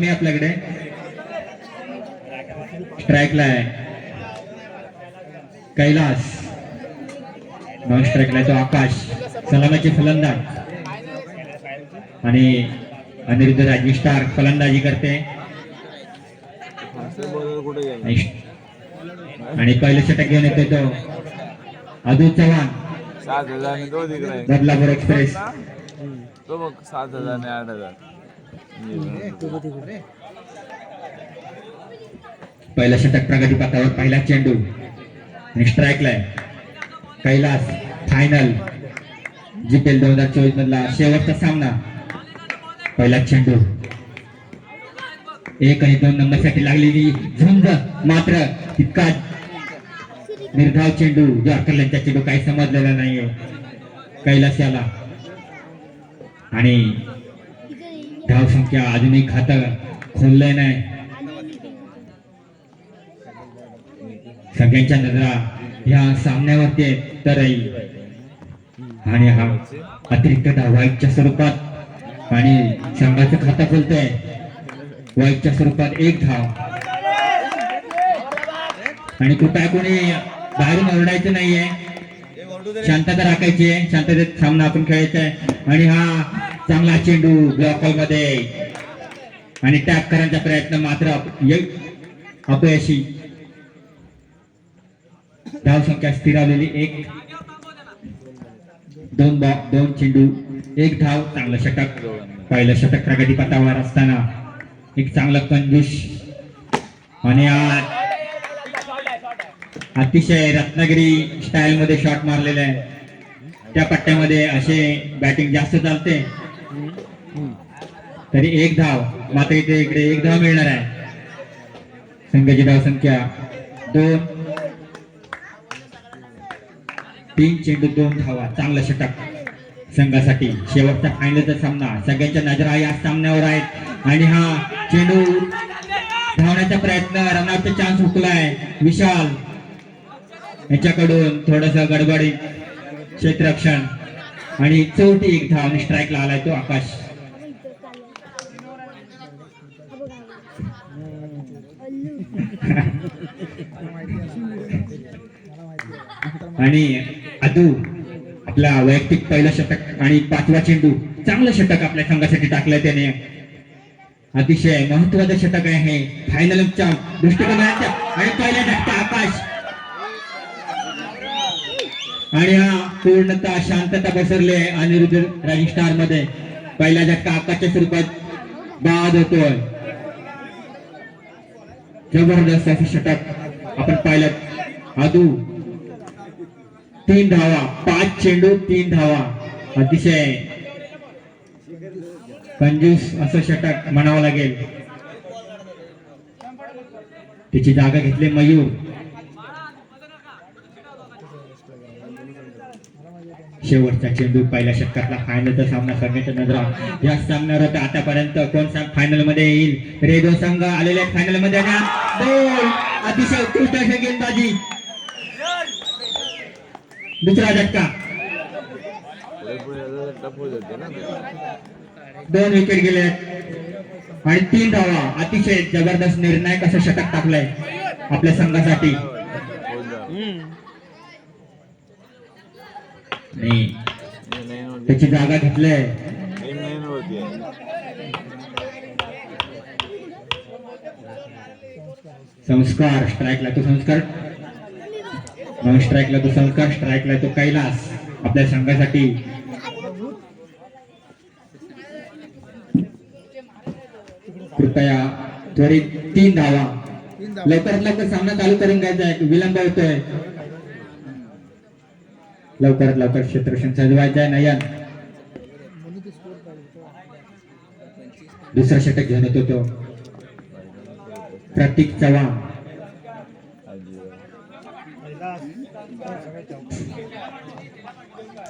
कमी आहे आपल्याकडे. स्ट्राईकला आहे. कैलास. नॉन स्ट्राईकला तो आकाश. सलामाचे फलंदाज. आणि अनिरुद्ध राजी स्टार फलंदाजी करते. आणि पहिलं षटक घेऊन येतोय तो. अदू चव्हाण. बदलापूर एक्सप्रेस. तो सात हजार आणि आठ हजार. पहिला षटक प्रगती पथावर पहिला चेंडू. आणि स्ट्राईकला कैलास फायनल जिपेल दोन हजार चोवीस मधला शेवटचा सामना. पहिला चेंडू. एक आणि दोन नंबरसाठी लागलेली झुंज मात्र तितका निर्धाव चेंडू. जॉर्कर यांचा चेंडू काही समजलेला नाहीये. कैलास याला. आणि धाव संख्या अजूनही खातं खोललंय नाही सगळ्यांच्या नजरा ह्या सामन्यावरती आहेत आणि हा अतिरिक्त धाव वाईटच्या स्वरूपात. आणि संघाचं खातं खोलतंय. वाईटच्या स्वरूपात एक धाव. आणि कुठं कोणी बाहेरून ओरडायचं नाहीये. शांतता राखायची आहे. शांततेत सामना आपण खेळायचा आहे. आणि हा चांगला चेंडू ब्लॉकॉलमध्ये आणि टॅप करायचा प्रयत्न मात्र अपयशी. धाव संख्या स्थिरावलेली एक. दोन बॉ दोन चेंडू. एक धाव चांगलं षटक. पहिलं षटक प्रगती पथावर असताना. एक चांगलं कंजूस. आणि आ- अतिशय रत्नागिरी स्टाईल मध्ये शॉट मारलेले आहे. त्या पट्ट्यामध्ये असे बॅटिंग जास्त चालते. तरी एक धाव. मात्र इथे इकडे एक धाव मिळणार आहे. संघाची धाव संख्या दोन. तीन चेंडू दोन धावा. चांगला षटक संघासाठी. शेवटचा फायनलचा सामना. सगळ्यांच्या नजरा या सामन्यावर आहेत. आणि हा चेंडू धावण्याचा प्रयत्न रनआउटचा चान्स हुकलाय. विशाल याच्याकडून थोडस गडबडी क्षेत्ररक्षण. आणि चौथी एक धाव आणि स्ट्राईकला आलाय तो आकाश. आणि अदू आपला वैयक्तिक पहिला षटक आणि पाचवा चेंडू. चांगलं षटक आपल्या संघासाठी टाकलंय त्याने. अतिशय महत्वाचं षटक आहे. फायनल दृष्टिकोनाच्या आणि पहिल्या धक्का आकाश. आणि हा पूर्णतः शांतता पसरली आहे अनिरुद्ध राजी स्टारमध्ये. पहिला झटका आकाशच्या स्वरूपात बाद होतोय. जबरदस्त असे षटक आपण पाहिलं. आदू तीन धावा. पाच चेंडू तीन धावा. अतिशय. कंजूस असं षटक म्हणावं लागेल. तिची जागा घेतली मयूर. शेवटचा चेंडू पहिल्या षटकातला फायनलचा सामना करण्याच्या नजरा या सामन्यावर होता आतापर्यंत कोण फायनलमध्ये येईल? रेडो संघ आलेले फायनलमध्ये अतिशय उत्कृष्ट अशी गेंदबाजी दुसरा झटका. दोन विकेट गेले आणि तीन धावा. अतिशय जबरदस्त निर्णायक असं षटक टाकलंय आपल्या संघासाठी होऊन जा. आणि त्याची जागा घेतलंय आहे संस्कार स्ट्राईकला तो संस्कार. मग स्ट्राईकला तो संस्कार स्ट्राईकला तो कैलास. आपल्या संघासाठी. कृपया त्वरित तीन धावा. लवकरात लवकर सामना चालू करून घ्यायचा आहे. विलंब होतोय. लवकरात लवकर क्षेत्ररक्षण सजवायचं आहे नयन. दुसरा षटक घेऊन येतो तो. प्रतीक चव्हाण.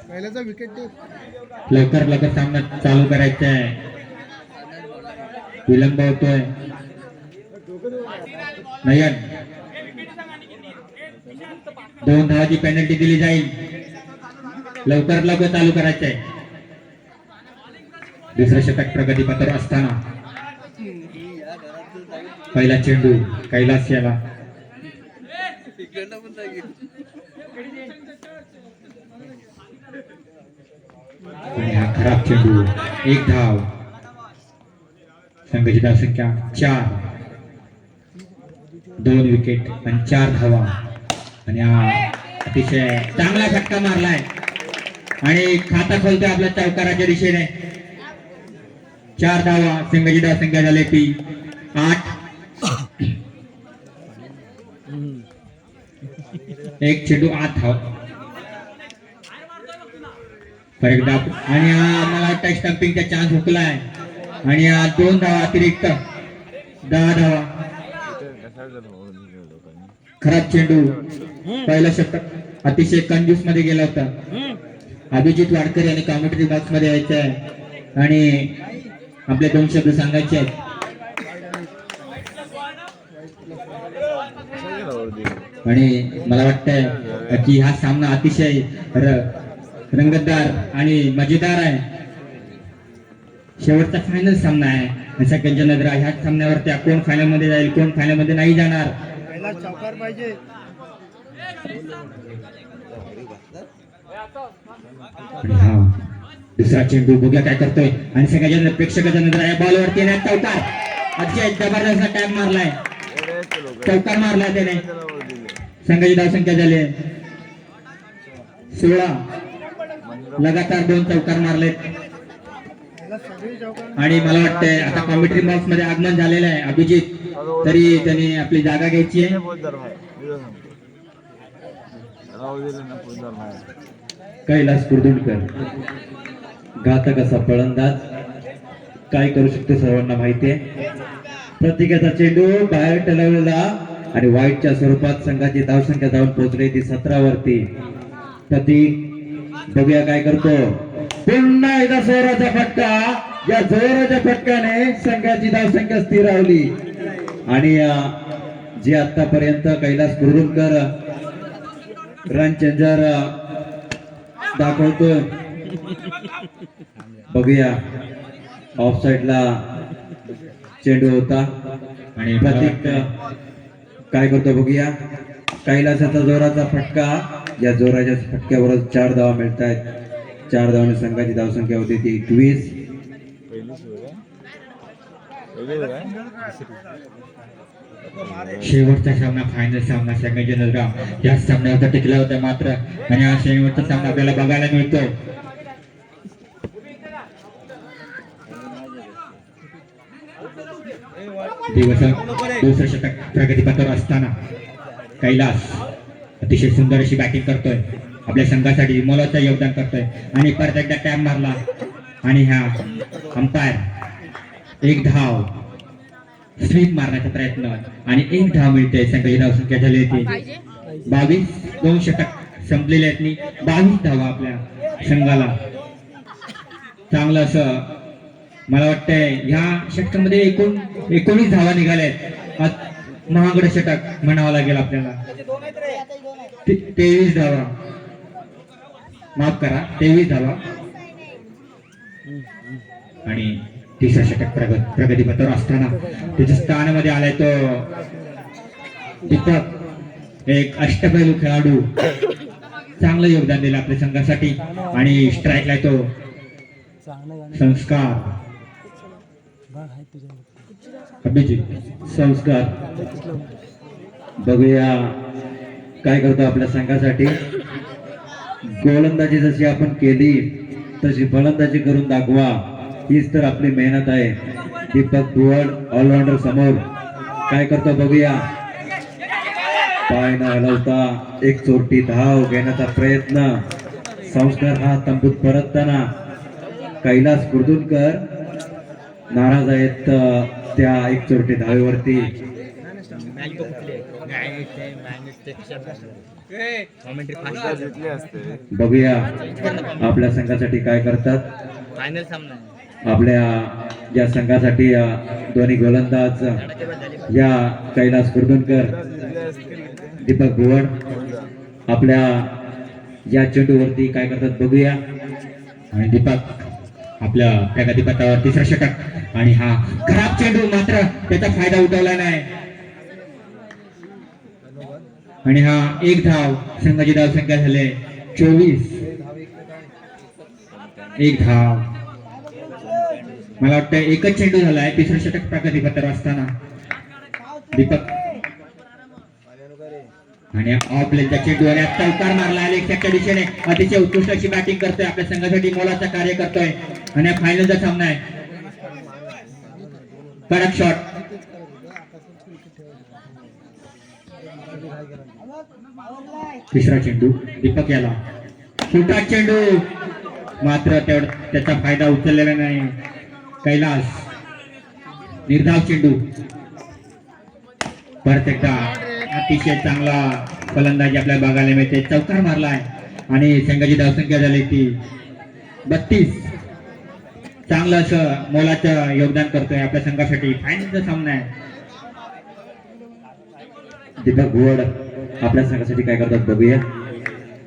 पहिल्याचा विकेट टेक लवकर लवकर सामना चालू करायचा आहे. विलंब होतोय. नयन. दोन धावाची पेनल्टी दिली जाईल. लवकर लवकर चालू करायचं आहे दुसरं षटक प्रगतीपत्र असताना. पहिला चेंडू कैलास याला. खराब चेंडू एक धाव. संघाची धावसंख्या चार. दोन विकेट आणि चार धावा. आणि हा अतिशय चांगला फटका मारलाय. आणि खाता खोलतोय आपल्या चौकाराच्या दिशेने. चार धावा संघाची धावसंख्या झाली ती आठ. एक चेंडू आठ धाव. परत आणि आम्हाला मला वाटतं स्टम्पिंगचा चान्स हुकलाय. आणि दोन धावा अतिरिक्त. दहा धावा. खराब चेंडू. पहिला षटक अतिशय कंजूसमध्ये गेला होता. अभिजित वाडकर यांनी कॉमेंट्री बॉक्समध्ये यायचं आहे. आणि आपले दोन शब्द सांगायचे आहेत. आणि मला वाटतंय की हा सामना अतिशय रंगतदार आणि मजेदार आहे. शेवटचा फायनल सामना आहे. आणि सगळ्यांच्या नजरा ह्याच सामन्यावरती कोण फायनलमध्ये जाईल कोण फायनलमध्ये नाही जाणार पहिला चौकार पाहिजे आणि हा दुसरा चेंडू बघूया काय करतोय. आणि सगळ्याच्या प्रेक्षकाच्या नजर बॉल बॉलवरती चौकार. अतिशय जबरदस्त टॅप मारलाय. चौकार मारलाय त्याने. संघाची धावसंख्या झाली आहे. सोळा. लगातार दोन चौकार मारलेत. आणि मला वाटतंय आता कॉमेंट्री बॉक्समध्ये आगमन झालेलं आहे. अभिजित तरी त्याने आपली जागा घ्यायची आहे. कैलास कुर्दुलकर. घातक असा फलंदाज काय करू शकतो सर्वांना माहिती आहे? प्रत्येकाचा चेंडू बाहेर टलवलेला आणि वाईटच्या स्वरूपात संघाची धावसंख्या जाऊन पोहोचली ती सतरा वरती प्रतीक बघूया काय करतो. पुन्हा एकदा जोराचा फटका. या जोराच्या फटक्याने संघाची धावसंख्या स्थिरावली आणि जे आतापर्यंत कैलास कुर्दुलकर रन दाखवतोय. बघूया. ऑफ साइडला चेंडू होता. आणि प्रतीक काय करतो बघूया. कैलासाचा जोराचा फटका. या जोराच्या फटक्यावर चार धावा मिळत आहेत चार धावाने संघाची धावसंख्या होती ती एकवीस. शेवटचा सामना फायनल सामना संघाच्या नजरा या सामन्यावर टिकला होता मात्र आणि हा शेवटचा सामना आपल्याला बघायला मिळतोय दिवस दुसरं षटक प्रगतीपथावर असताना कैलास अतिशय सुंदर अशी बॅटिंग करतोय. आपल्या संघासाठी मोलाचं योगदान करतोय. आणि परत एकदा टॅप मारला. आणि ह्या अंपायर एक धाव. स्वीप मारण्याचा प्रयत्न. आणि एक धाव मिळते संघाची धावसंख्या झाली होती. बावीस दोन षटक संपलेले आहेत बावीस धावा आपल्या संघाला. चांगलं असं. मला वाटतंय ह्या षटकामध्ये एकूण एकोणीस धावा निघाल्या आहेत. महागड षटक म्हणावं लागेल आपल्याला. तेवीस धावा. माफ करा तेवीस धावा. आणि तिसरा षटक प्रगत प्रगतीपथावर असताना त्याच्या स्थानामध्ये आलाय तो. दीपक एक अष्टपैलू खेळाडू. चांगलं योगदान दिलं आपल्या संघासाठी आणि स्ट्राईकला तो संस्कार. अभिजित संस्कार. बघूया काय करतो आपल्या संघासाठी. गोलंदाजी जशी आपण केली तशी फलंदाजी करून दाखवा. हीच तर आपली मेहनत आहे. दीपक भुवड ऑलराऊंडर समोर. काय करतो बघूया. पाय न हलवता एक चोरटी धाव घेण्याचा प्रयत्न. संस्कार हा तंबूत परतताना. कैलास कुर्दुनकर नाराज आहेत त्या एक चोरटी धावेवरती. बघूया आपल्या संघासाठी काय करतात. फायनल सामना आपल्या या संघासाठी दोन्ही गोलंदाज या कैलास कुर्दुनकर दीपक भुवन आपल्या या चेंडूवरती काय करतात बघूया. आणि दीपक आपल्या प्रगतीपथावर तिसरा षटक आणि हा खराब चेंडू मात्र त्याचा फायदा उठवला नाही. आणि हा एक धाव संघाची धाव संख्या झाले चोवीस. एक धाव. मला वाटतं एकच चेंडू झाला आहे तिसरं षटक प्रगती पत्र असताना. दीपक. आणि ऑफ चेंडू आणि आता उकार मारला अलेक्सच्या दिशेने. अतिशय उत्कृष्ट अशी बॅटिंग करतोय आपल्या संघासाठी मोलाचा कार्य करतोय. आणि फायनलचा सामना आहे. कडक शॉट तिसरा चेंडू दीपक याला. छोटा चेंडू. मात्र त्याचा फायदा उचललेला नाही. कैलास निर्धाव चेंडू. परत एकदा अतिशय चांगला फलंदाजी आपल्याला बघायला मिळते. चौकार मारलाय आणि संघाची धावसंख्या झाली ती बत्तीस. चांगलं असं मोलाचं योगदान करतोय आपल्या संघासाठी. फायनलचा सामना आहे. दीपक भुवड आपल्या संघासाठी काय करतात बघूया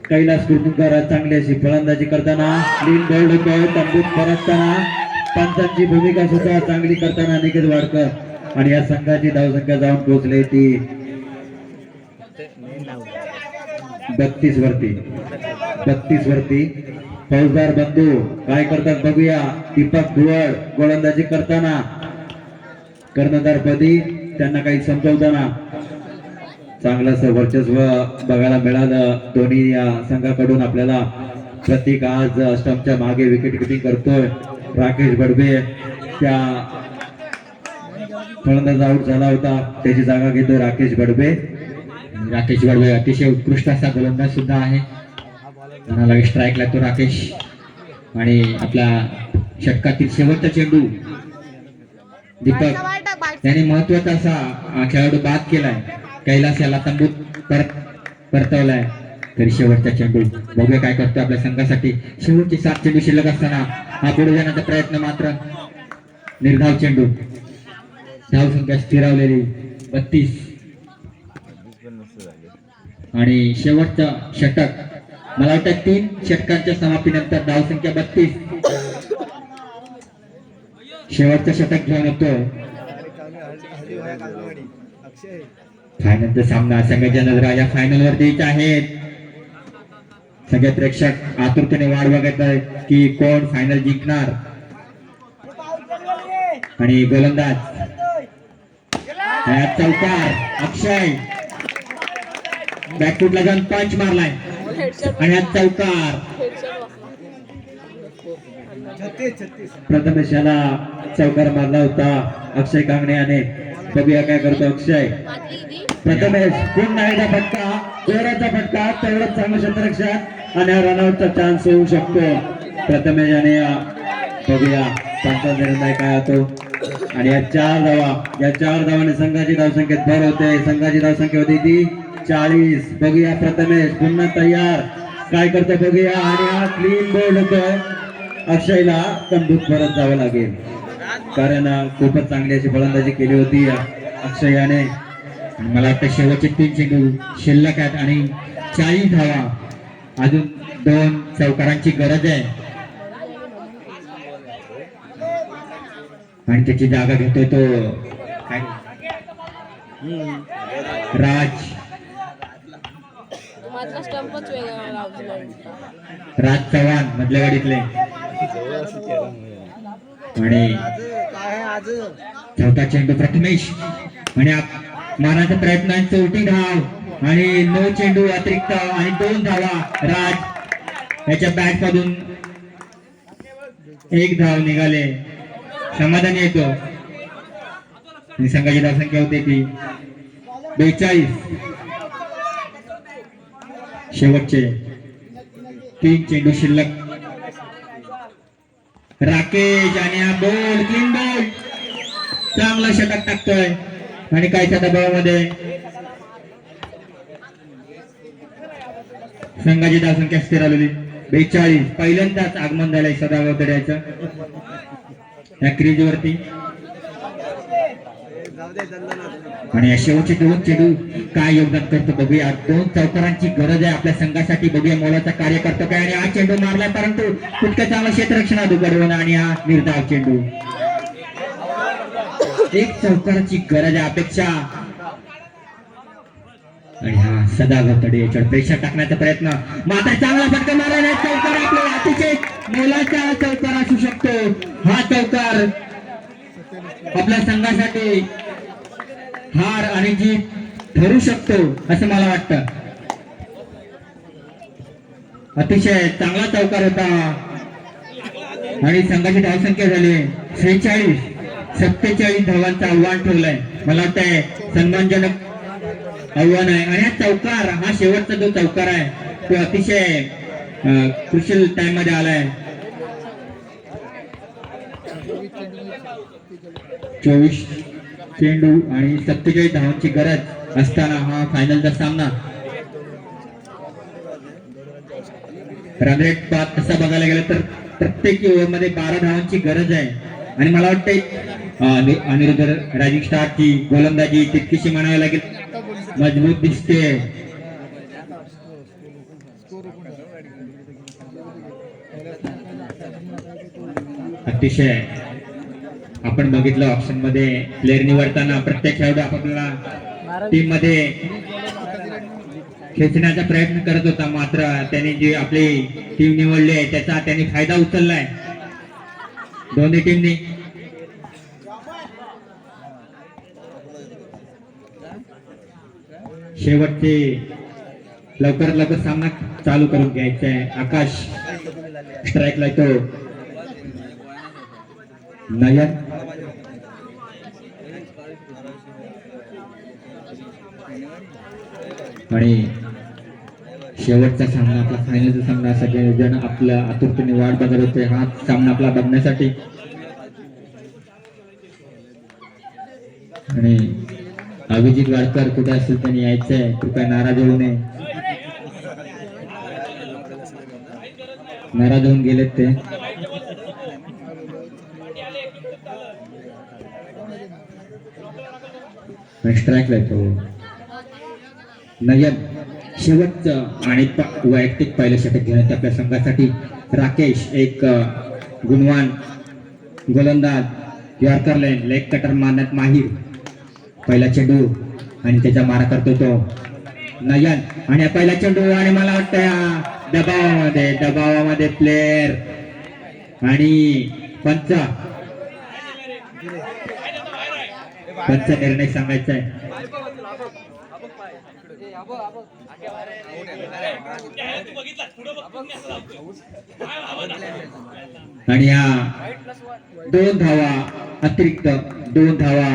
कैलास कुर्तुंकर चांगली अशी फलंदाजी करताना लीन बोल्ड तंबूत परतताना पंचांची भूमिका सुद्धा चांगली करताना निखिल वाडकर आणि या संघाची धावसंख्या जाऊन पोहोचली ती बत्तीस वरती. बत्तीस वरती. फौजदार बंधू काय करतात बघूया. दीपक भुवड गोलंदाजी करताना. कर्णधारपदी त्यांना काही समजवताना. चांगलंच वर्चस्व बघायला मिळालं. दोन्ही या संघाकडून आपल्याला प्रतीक आज अष्टमच्या मागे विकेट किपिंग करतोय. राकेश बडबे त्या फलंदाज आऊट झाला होता. त्याची जागा घेतो राकेश बडबे. राकेश बडबे अतिशय उत्कृष्ट असा गोलंदाज सुद्धा आहे. म्हणाला स्ट्राईक लागतो राकेश. आणि आपल्या षटकातील शेवटचा चेंडू दीपक त्याने महत्त्वाचा असा खेळाडू बाद केलाय. कैलास याला तंबूत परत परतवलाय. तरी शेवटचा चेंडू. बघूया काय करतो आपल्या संघासाठी. शेवटचे सात चेंडू शिल्लक असताना हा पुढे जाण्याचा प्रयत्न मात्र निर्धाव चेंडू. धाव संख्या स्थिरावलेली बत्तीस. आणि शेवटचं षटक. मला वाटतं तीन षटकांच्या समाप्तीनंतर धावसंख्या बत्तीस. शेवटचं षटक घेऊन येतो. फायनलचा सामना संघाच्या नजरा या फायनल वर द्यायच्या आहेत सगळे प्रेक्षक आतुरतेने वाट बघत आहेत की कोण फायनल जिंकणार. आणि गोलंदाज. चौकार अक्षय. बॅकफूटला जाऊन पंच मारलाय. आणि आज चौकार. प्रथमेश याला चौकार मारला होता. अक्षय कांगणे याने. बघूया काय करतो अक्षय. प्रथमेश कोण नाही फटका जोराचा फटका तेवढाच चांगलं क्षेत्ररक्षण आणि हा रनआउटचा चान्स होऊ शकतो. प्रथमेश याने या बघूया त्यांचा निर्णय काय होतो आणि या चार धावा या चार धावाने संघाची धावसंख्येत भर होते. संघाची धावसंख्या होती ती चाळीस. बघूया प्रथमेश पुन्हा तयार. काय करतो बघूया. आणि हा क्लीन बोर्ड होतोय अक्षयला तंबूत परत जावं लागेल. कारण खूपच चांगली अशी फलंदाजी केली होती अक्षयाने. अक्षय याने मला वाटतं शेवटचे तीन चेंडू शिल्लक आहेत आणि चाळीस धावा. अजून दोन चौकारांची गरज आहे. आणि त्याची जागा घेतोय तो. काय राज राज चव्हाण मधल्या गाडीतले आणि चौथा चेंडू प्रथमेश. आणि मानाचा प्रयत्न आहे चौथी धाव आणि नऊ चेंडू अतिरिक्त आणि दोन धावा राज याच्या बॅट मधून एक धाव निघाले. समाधानी येतो संघाची धावसंख्या होते ती बेचाळीस. शेवटचे तीन चेंडू शिल्लक. राकेश आणि हा बोल क्लीन बोल चांगला षटक टाकतोय. आणि कायच्या दबावामध्ये संघाची धावसंख्या स्थिरावलेली बेचाळीस. पहिल्यांदाच आगमन झालंय सदा तड्याचं या क्रीज वरती आणि या शेवटचे दोन चेडू काय योगदान करतो बघूया. दोन चौकारांची गरज आहे आपल्या संघासाठी. बघूया मोलाचा कार्य करतो काय. आणि हा चेंडू मारला परंतु तितकं चांगला क्षेत्ररक्षणा उघडवून आणि हा निर्धाव चेंडू. एक चौकाराची गरज आहे अपेक्षा. आणि हा सदा घोतडे याच्यावर प्रेशर टाकण्याचा प्रयत्न. मात्र चांगला फटका मारा नाही चौकार आपल्याला अतिशय मोलाचा चौकार असू शकतो. हा चौकार आपल्या संघासाठी हार आणि जीत ठरू शकतो असं मला वाटतं. अतिशय चांगला चौकार होता. आणि संघाची धावसंख्या झाली. सेहेचाळीस. सत्तेचाळीस धावांचं आव्हान ठेवलंय मला वाटतंय सन्मानजनक आव्हान आहे. आणि हा चौकार हा शेवटचा जो चौकार आहे तो अतिशय क्रुशल टाइममध्ये आलाय. चोवीस चेंडू आणि सत्तेचाळीस धावांची गरज असताना हा फायनलचा सामना. रनरेट पाच तसा बघायला गेलं तर प्रत्येक ओव्हरमध्ये बारा धावांची गरज आहे. आणि मला वाटतंय अनिरुद्ध रायझिंग स्टारची गोलंदाजी तितकीशी म्हणावी लागेल. मजबूत दिसते. अतिशय. आपण बघितलं ऑप्शनमध्ये प्लेअर निवडताना प्रत्येक खेळाडू आपापल्या टीममध्ये खेचण्याचा प्रयत्न करत होता मात्र त्याने जी आपली टीम निवडली आहे त्याचा त्याने फायदा उचललाय. दोन्ही टीमनी. शेवटचे लवकरात लवकर सामना चालू करून घ्यायचा आहे. आकाश स्ट्राईकला तो नयन. आणि शेवटचा सामना आपला फायनलचा सामना सगळेजण आपल्या आतुरतेने वाट बघत होते. हा सामना आपला बघण्यासाठी. आणि अभिजित वाडकर कुठे असेल त्यांनी यायचंय. कृपया नाराज होऊ नये. नाराज होऊन गेलेत ते. स्ट्राईकला तो नयन. शेवटचं आणि वैयक्तिक पहिलं षटक घेऊन आपल्या संघासाठी. राकेश एक गुणवान गोलंदाज यॉर्कर लाईन लेग कटर मारण्यात माहीर. पहिला चेंडू आणि त्याचा मारा करतो तो. नयन आणि पहिला चेंडू आणि मला वाटतं या दबावामध्ये दबावामध्ये प्लेअर आणि पंच. पंच निर्णय सांगायचा आहे. आणि हा दोन धावा अतिरिक्त दोन धावा.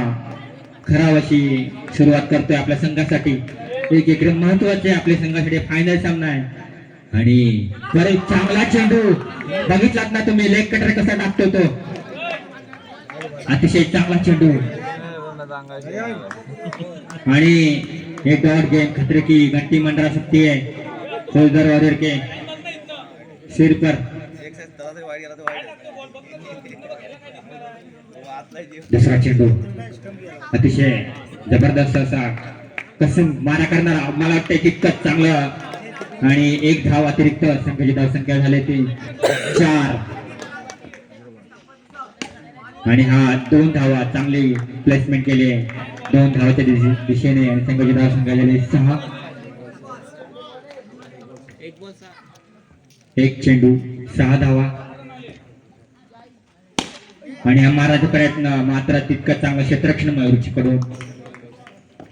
खराब अशी सुरुवात करतोय आपल्या संघासाठी. एक एकदम महत्त्वाचे आपल्या संघासाठी फायनल सामना आहे. आणि बरे चांगला चेंडू. बघितलात ना तुम्ही लेग कटर कसा टाकतो तो? अतिशय चांगला चेंडू. आणि एक और गेम खतरे की घंटी मंडरा सकती है सोल्जर वॉरियर के सिर पर। एक दुसरा चेंडू अतिशय जबरदस्त असा कसं मारा करणारा मला वाटतं तितकंच चांगलं. आणि एक धाव अतिरिक्त संघाची धावसंख्या झाली ती चार. आणि हा दोन धावा चांगली प्लेसमेंट केली आहे. दोन धावाच्या दिशेने आणि संघाची धावसंख्या झाली सहा. एक चेंडू सहा धावा. आणि हा मारायचा प्रयत्न मात्र तितका चांगला क्षेत्रक्षण मयूरचीकडून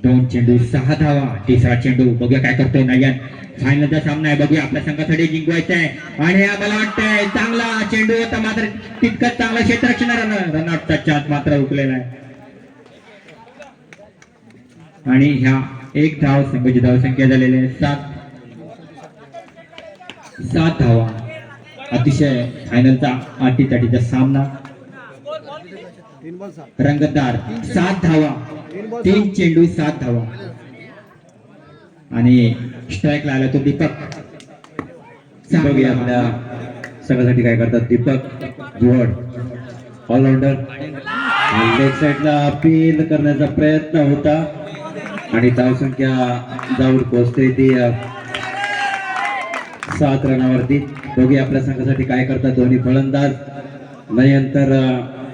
दोन चेंडू सहा धावा तिसरा चेंडू. बघूया काय करतोय नयन. फायनलचा सामना आहे. बघूया आपल्या संघासाठी जिंकवायचा आहे. आणि हा मला वाटतंय चांगला चेंडू होता मात्र तितकंच चांगलं क्षेत्ररक्षण रनआउटचा चाच मात्र उकलेला आहे. आणि ह्या एक धाव संघाची धावसंख्या झालेली आहे. सात. सात धावा. अतिशय फायनलचा अटीतटीचा सामना. सात रंगतदार. सात धावा. तीन चेंडू सात धावा. आणि स्ट्राईकला आला तो दीपक. बघूया आपल्या सगळ्यासाठी काय करतात? दीपक जुवड ऑलराऊंडर लेग साईडला अपील करण्याचा प्रयत्न होता. आणि धावसंख्या जाऊन पोहोचते ती सात रनावरती. बघूया आपल्या संघासाठी काय करतात दोन्ही फलंदाज. नंतर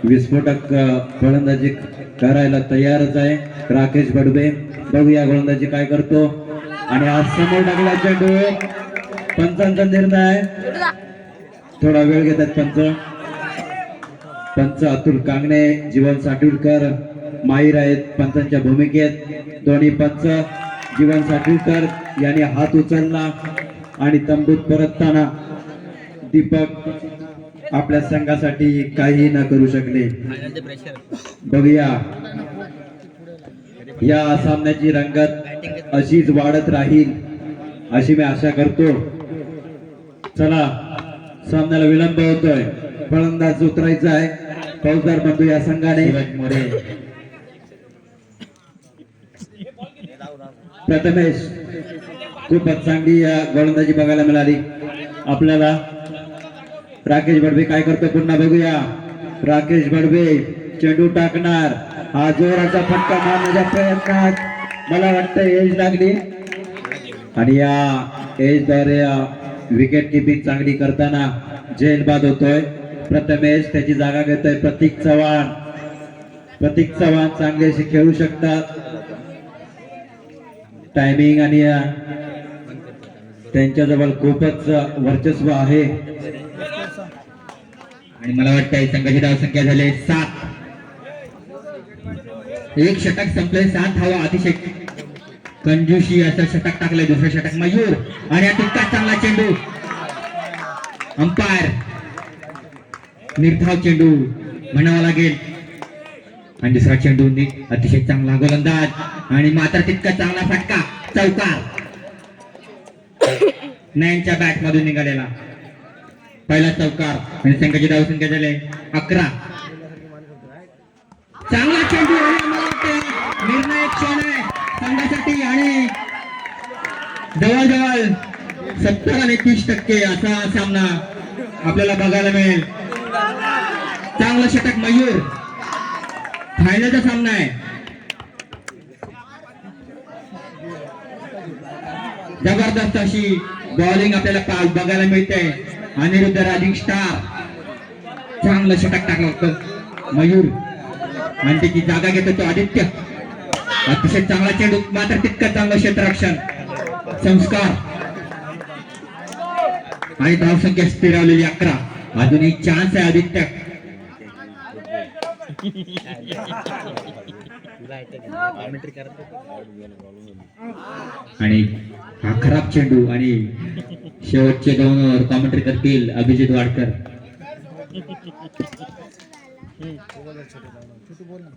विस्फोटक फलंदाजी करायला तयारच आहे राकेश बडबे. बघूया गोलंदाजी काय करतो. आणि आज समोर टाकला चेंडू पंचांचा निर्णय थोडा वेळ घेतात पंच. पंच अतुल कांगणे जीवन साटुलकर. माहीर आहेत पंचांच्या भूमिकेत. दोन्ही पंच जीवन साठवीकर यांनी हात उचलला आणि तंबूत परतताना दीपक आपल्या संघासाठी काही न करू शकले. बघूया. या सामन्याची रंगत अशीच वाढत राहील अशी मी आशा करतो. चला सामन्याला विलंब होतोय. फलंदाज उतरायचा आहे. फौजदार बंधू या संघाने. मोरे. प्रथमेश खूपच चांगली गोलंदाजी बघायला मिळाली. आपल्याला राकेश बडबे काय करतो पुन्हा बघूया. राकेश बडबे चेंडू टाकणार. हा जोराचा फटका मारण्याच्या प्रयत्नात मला वाटतं एज लागली. आणि या एजद्वारे विकेट किपिंग चांगली करताना जेलबाद होतोय. प्रथमेश त्याची जागा घेतोय. प्रतीक चव्हाण. प्रतीक चव्हाण चांगले असे खेळू शकतात. टायमिंग आणि त्यांच्याजवळ खूपच वर्चस्व आहे. आणि मला वाटतं संघाची धावसंख्या झाले सात. एक षटक संपले सात हवा अतिशय कंजूशी असं षटक टाकलंय दुसरं षटक मयूर. आणि हा चांगला चेंडू. अंपायर. निर्धाव चेंडू म्हणावा लागेल. म्हणजे आणि दुसरा चेंडून अतिशय चांगला गोलंदाज आणि मात्र तितका चांगला फटका. चौकार. नयनच्या बॅट मधून निघालेला. पहिला चौकार. म्हणजे आणि संघाची डाव संख्या झाले अकरा. चांगला चेंडू आणि निर्णायक क्षण आहे. संघासाठी आणि जवळजवळ सत्तर आणि तीस टक्के असा सामना आपल्याला बघायला मिळेल. चांगलं षटक मयूर. फायद्याचा सामना आहे. जबरदस्त अशी बॉलिंग आपल्याला पाच बघायला मिळते. अनिरुद्ध राजिंग स्टार चांगलं षटक टाकलं होतं. मयूर आणि त्याची जागा घेतो तो आदित्य. अतिशय चांगला चेंडू मात्र तितकं चांगलं क्षेत्ररक्षण. संस्कार. आणि धावसंख्या स्थिरावलेली अकरा. अजूनही चान्स आहे आदित्य. आणि हा खराब चेंडू आणि शेवटचे दोन कॉमेंट्री करतील अभिजित वाडकर.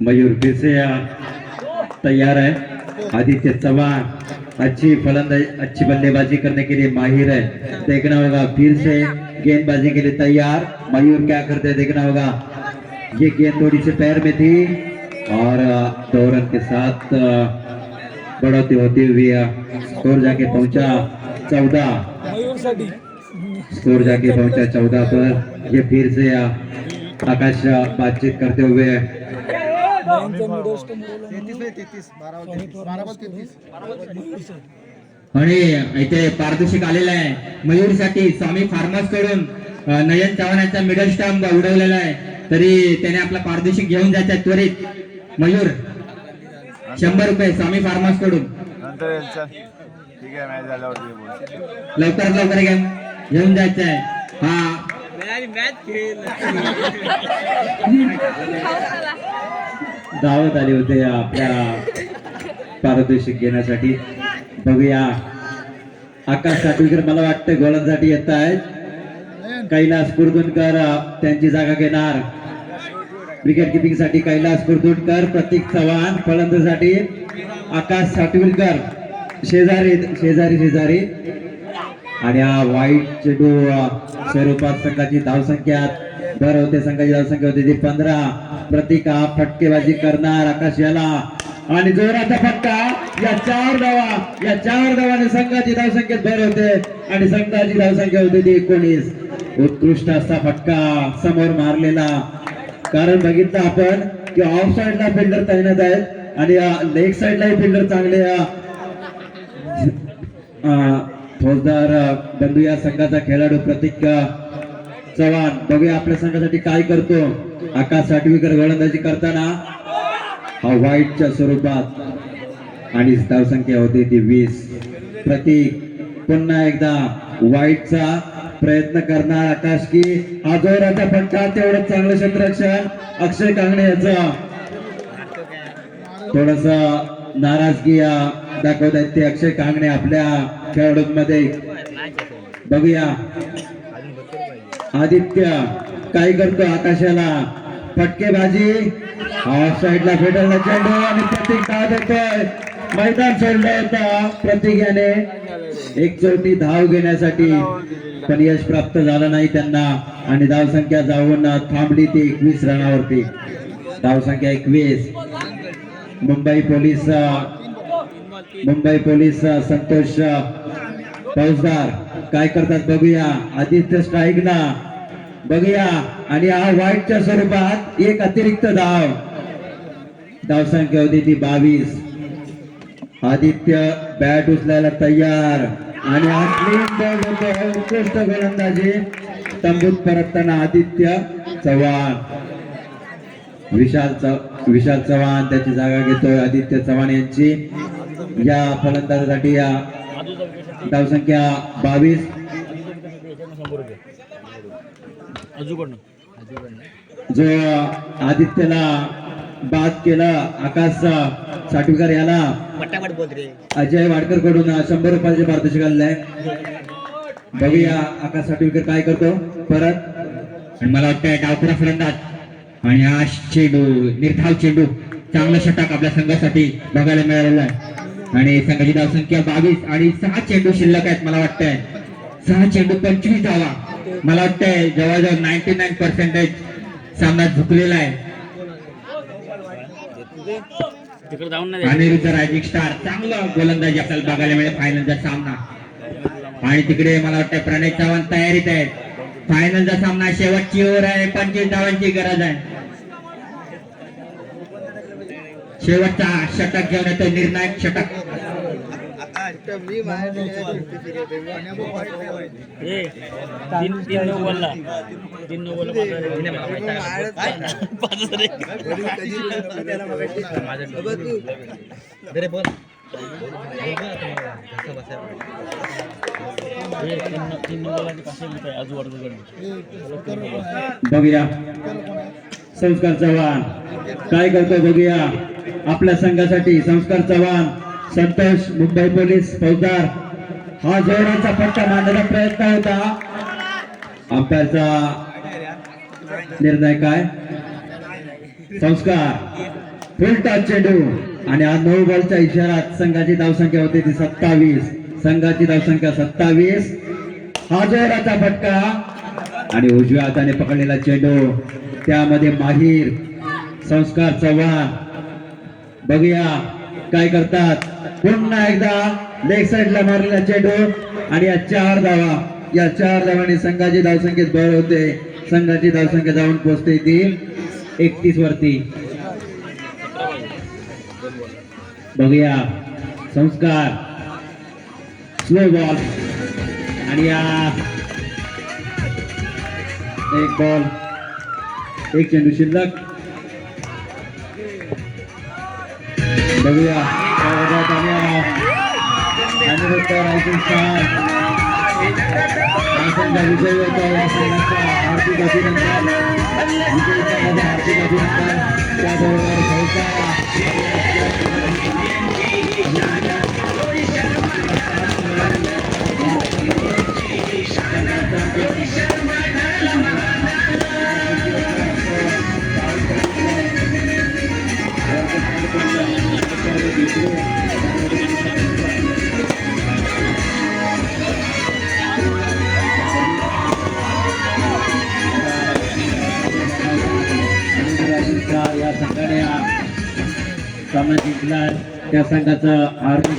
मयूर फिर तयार तैयार है आदित्य चौहान अच्छी फलंदाजी अच्छी बल्लेबाजी करने के लिए माहिर है देखना होगा फिर से गेंदबाजी के लिए तैयार. मयूर क्या करते हैं? देखना होगा. ये गेंद थोड़ी से पैर में थी और अ, दो रन के साथ बढ़ोतरी होती हुई स्कोर जाके पहुंचा चौदह। स्कोर जाके पहुंचा चौदह पर। ये फिर से आकाश बातचीत करते हुए। आणि इथे पारितोषिक आलेलं आहे. मयूरसाठी स्वामी फार्मर्सकडून नयन चव्हाण यांचा मिडल स्टॅम्प उडवलेला आहे. तरी त्याने आपला पारितोषिक घेऊन जायचं त्वरित. मयूर शंभर रुपये स्वामी फार्मर्सकडून. लवकरात लवकर घ्या. घेऊन जायचं आहे हा. दावत आले होते आपल्या पारितोषिक घेण्यासाठी. बघूया. आकाश साटुलकर मला वाटतं गोलंदाजी येत आहेत. कैलास कुर्दुनकर त्यांची जागा घेणार. विकेट किपिंगसाठी कैलास कुर्दुनकर प्रतीक चव्हाण फलंदासाठी आकाश साटुलकर शेजारी शेजारी शेजारी. आणि हा वाईट चेंडू स्वरूपात संघाची धावसंख्या भर होते संघाची धावसंख्या होती ती पंधरा. प्रतीक हा फटकेबाजी करणार आकाश याला. आणि जोराचा फटका या चार धावा या चार धावाने संघाची धावसंख्येत भर होते. आणि संघाची धावसंख्या होती ती एकोणीस. उत्कृष्ट असा फटका समोर मारलेला. कारण बघितलं आपण की ऑफ साइडला फिल्डर तैनात आहेत आणि लेग साइडलाही फिल्डर चांगले फौजदार बंधू या संघाचा खेळाडू प्रतीक चव्हाण. बघूया आपल्या संघासाठी काय करतो. आकाश साठवीकर गोलंदाजी करताना. हा वाईटच्या स्वरूपात. आणि धावसंख्या होती ती वीस. प्रतीक पुन्हा एकदा वाईटचा प्रयत्न करणार आकाश की हा जोराचा फटका तेवढं चांगलं क्षेत्ररक्षण. अक्षय कांगणे याचा. थोडस नाराजगी दाखवत आहेत ते अक्षय कांगणे आपल्या खेळाडूंमध्ये. बघूया. आदित्य काय करतो आकाशाला? फटकेबाजी. ऑफ साईडला फेटायला चेंडू आणि प्रत्येक धाव देतोय. मैदान सोडलं होता प्रतीक एक चौथी धाव घेण्यासाठी पण यश प्राप्त झालं नाही त्यांना. आणि धावसंख्या जाऊन थांबली ती एकवीस रनावरती. धावसंख्या एकवीस. Mumbai police Mumbai police Santosh Faujdar. काय करतात बघूया. आदित्य स्ट्राईक ना बघूया. आणि हा वाईटच्या स्वरूपात एक अतिरिक्त धाव. धावसंख्या होती ती बावीस. आदित्य बॅट उचलायला तयार. आणि होतो उत्कृष्ट गोलंदाजी. तंबूत परतताना आदित्य चव्हाण. विशाल चव विशाल चव्हाण त्याची जागा घेतोय आदित्य चव्हाण यांची. या फलंदाजासाठी या धावसंख्या बावीस. जो आदित्यला बाद केला. आकाश साठवीकर याला. अजय वाडकरकडून शंभर रुपयाचे पारितोषिक आलेलं आहे बघूया आकाश साठवीकर काय करतो. परत. आणि मला वाटतं डावखुरा फलंदाज. आणि हा चेंडू निर्धाव चेंडू. चांगला षटक आपल्या संघासाठी बघायला मिळालेला आहे. आणि संघाची धावसंख्या बावीस आणि सहा चेंडू शिल्लक आहेत मला वाटतंय. सहा चेंडू पंचवीस धावा. मला वाटतंय जवळजवळ नाईन्टी नाईन पर्सेंटेज सामना झुकलेला आहे. अनिरुद्ध रायजिंग स्टार चांगला गोलंदाजी आपल्याला बघायला मिळेल फायनलचा सामना. आणि तिकडे मला वाटतं प्रणय चव्हाण तयारीत आहे फायनलचा सामना शेवटची ओव्हर आहे पंचवीस धावांची गरज आहे. शेवटचा षटक घेऊन येतो निर्णायक षटक. बोल. बघूया. संस्कार चव्हाण. काय करतो बघूया? आपल्या संघासाठी संस्कार चव्हाण. संतोष मुंबई पोलीस फौजदार. हा जोराचा पट्टा मांडण्याचा प्रयत्न होता. अंपायरचा निर्णय काय? संस्कार. फुल टच चेंडू आणि हा नऊ बॉलच्या इशारात संघाची धावसंख्या होती ती सत्तावीस. संघाची धावसंख्या सत्तावीस. हा जोराचा फटका. आणि उजव्या हाताने पकडलेला चेंडू. त्यामध्ये माहीर संस्कार चव्हाण. बघूया काय करतात. पुन्हा एकदा लेग साईडला मारलेला चेंडू आणि या चार धावा या चार धावाने संघाची धावसंख्येत भर होते. संघाची धावसंख्या जाऊन पोहोचते ती एकतीस वरती. बघूया. संस्कार. स्लो बॉल आणि या एक बॉल एक चेंडू शिल्लक. बघूया काय होतात आणि या अनिरुद्ध रायसिंग स्टार या संघा विजयी होतो या संघाचा हार्दिक अभिनंदन विजयी संघाचे हार्दिक अभिनंदन त्याबरोबर भाऊचा या संघाने सामना जिंकला त्या संघाचं हार्दिक